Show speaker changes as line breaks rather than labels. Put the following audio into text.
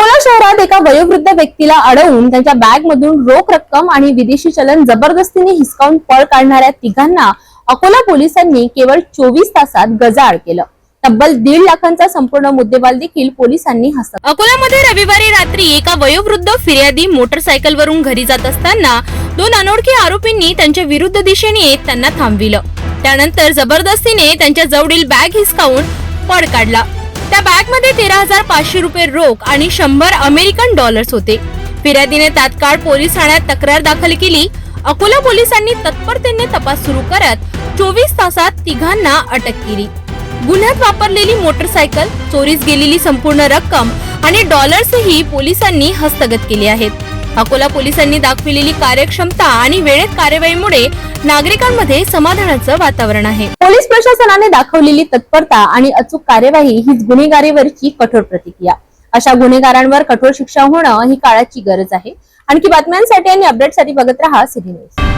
अकोला शहरात एका वयोवृद्ध व्यक्तीला अडवून त्यांच्या बॅग मधून रोख रक्कम आणि विदेशी चलन जबरदस्तीने हिसकावून पळ काढणाऱ्या तिघांना अकोला पोलिसांनी केवळ चोवीस तासात गजाआड केलं. तब्बल दीड लाखांचा संपूर्ण मुद्देमाल देखील पोलिसांनी हस्त अकोल्यामध्ये रविवारी रात्री एका वयोवृद्ध फिर्यादी मोटरसायकलवरून घरी जात असताना दोन अनोळखी आरोपींनी त्यांच्या विरुद्ध दिशेने येत त्यांना थांबविलं. त्यानंतर जबरदस्तीने त्यांच्या जवळील बॅग हिसकावून पळ काढला. त्या बॅगमध्ये तेरा हजार पाचशे रुपये रोख आणि शंभर अमेरिकन डॉलर्स होते. फिर्यादीने तात्काळ पोलीस ठाण्यात तक्रार दाखल केली. अकोला पोलिसांनी तत्परतेने तपास सुरू करत चोवीस तासात तिघांना अटक केली. गुन्ह्यात वापरलेली मोटरसायकल चोरीस गेलेली संपूर्ण रक्कम आणि डॉलर्सही पोलिसांनी हस्तगत केले आहेत. अकोला पोलिसांनी दाखविलेली कार्यक्षमता आणि वेळेत कार्यवाहीमुळे नागरिकांमध्ये समाधानाचं वातावरण आहे. पोलीस प्रशासनाने दाखवलेली तत्परता आणि अचूक कार्यवाही हीच गुन्हेगारीवरची कठोर प्रतिक्रिया. अशा गुन्हेगारांवर कठोर शिक्षा होणं ही काळाची गरज आहे. आणखी बातम्यांसाठी आणि अपडेटसाठी बघत रहा सिटी न्यूज